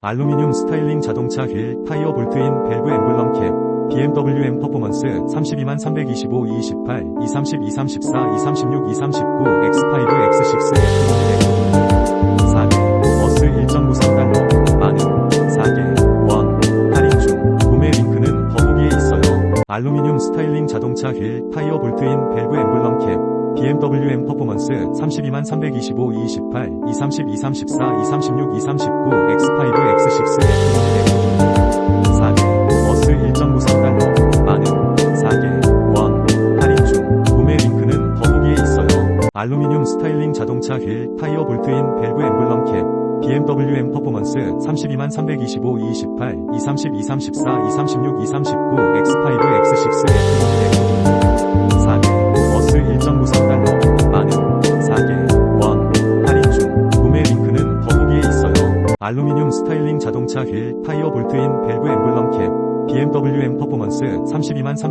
알루미늄 스타일링 자동차 휠 타이어 볼트인 밸브 엠블럼 캡 BMW M 퍼포먼스 32만 325 228 230 234 236 239 X5 X6 4개 버스 1.93달러 많은 4개 원 할인 중. 구매 링크는 더보기에 있어요. 알루미늄 스타일링 자동차 휠 타이어 볼트인 밸브 엠블럼 캡 BMW M 퍼포먼스 32만 325 228 230 234 236 239 알루미늄 스타일링 자동차 휠 타이어 볼트인 밸브 엠블럼 캡 BMW M 퍼포먼스 32만 325 228 230 234 236 239 X5 X6 4개 버스 1.93달러 많은 4개 원 할인 중. 구매 링크는 더보기에 있어요. 알루미늄 스타일링 자동차 휠 타이어 볼트인 밸브 엠블럼 캡 BMW M 퍼포먼스 32만 300